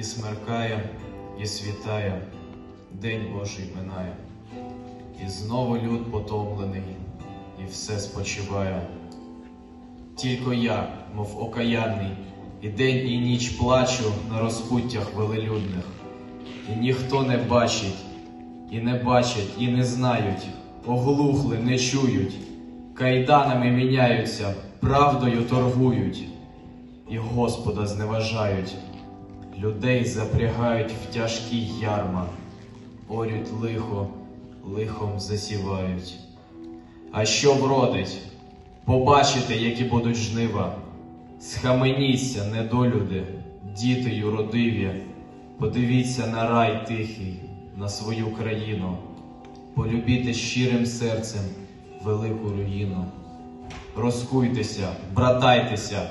смеркає, і світає, День Божий минає, і знову люд потомлений, і все спочиває. Тільки я, мов окаянний, і день, і ніч плачу на розпуттях велелюдних, і ніхто не бачить, і не бачать, і не знають, оглухли, не чують, кайданами міняються, правдою торгують, і Господа зневажають, людей запрягають в тяжкі ярма, орють лихо, лихом засівають. А що вродить? Побачите, які будуть жнива. Схаменіться, недолюди, діти юродиві, подивіться на рай тихий, на свою країну, полюбіте щирим серцем велику руїну. Розкуйтеся, братайтеся,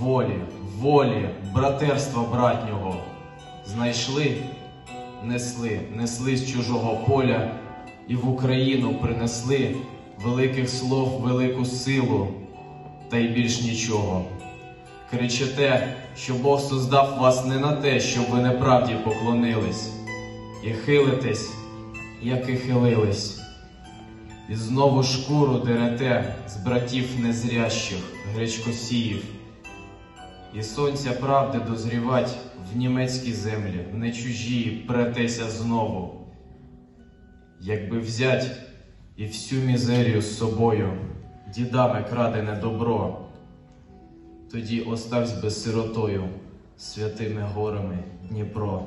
волі, волі, братерства братнього. Знайшли, несли, несли з чужого поля і в Україну принесли великих слов, велику силу, та й більш нічого. Кричите, що Бог создав вас не на те, щоб ви неправді поклонились, і хилитесь, як і хилились, і знову шкуру дерете з братів незрящих, гречкосіїв, і сонця правди дозрівать в німецькій землі, не чужі претеся знову, якби взять і всю мізерію з собою, дідами крадене добро, тоді оставсь би сиротою святими горами Дніпро.